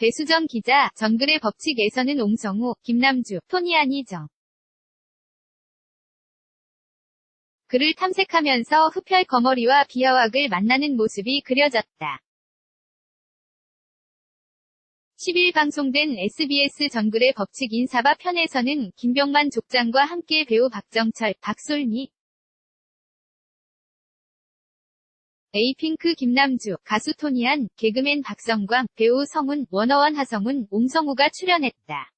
배수정 기자, 정글의 법칙에서는 옹성우, 김남주, 토니안이정. 그를 탐색하면서 흡혈 거머리와 비아왁을 만나는 모습이 그려졌다. 10일 방송된 SBS 정글의 법칙 인사바 편에서는 김병만 족장과 함께 배우 박정철, 박솔미, 에이핑크 김남주, 가수 토니안, 개그맨 박성광, 배우 성훈, 워너원 하성훈, 옹성우가 출연했다.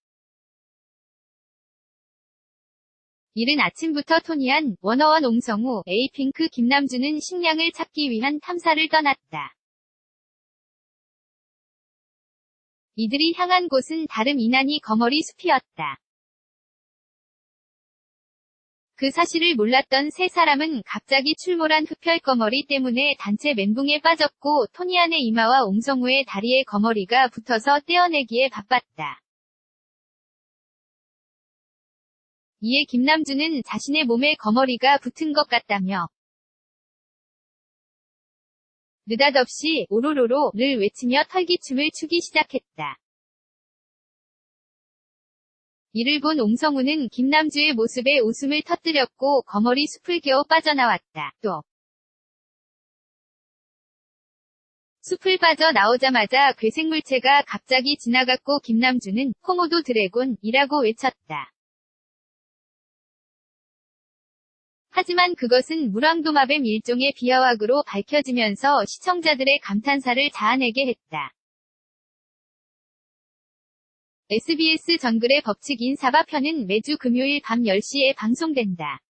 이른 아침부터 토니안, 워너원 옹성우, 에이핑크 김남주는 식량을 찾기 위한 탐사를 떠났다. 이들이 향한 곳은 다름 이난이 거머리 숲이었다. 그 사실을 몰랐던 세 사람은 갑자기 출몰한 흡혈 거머리 때문에 단체 멘붕에 빠졌고 토니안의 이마와 옹성우의 다리에 거머리가 붙어서 떼어내기에 바빴다. 이에 김남주는 자신의 몸에 거머리가 붙은 것 같다며 느닷없이 오로로로를 외치며 털기춤을 추기 시작했다. 이를 본 옹성우는 김남주의 모습에 웃음을 터뜨렸고 거머리 숲을 겨우 빠져나왔다. 또 숲을 빠져 나오자마자 괴생물체가 갑자기 지나갔고 김남주는 코모도 드래곤이라고 외쳤다. 하지만 그것은 무랑도마뱀 일종의 비하왁으로 밝혀지면서 시청자들의 감탄사를 자아내게 했다. SBS 정글의 법칙인 사바편은 매주 금요일 밤 10시에 방송된다.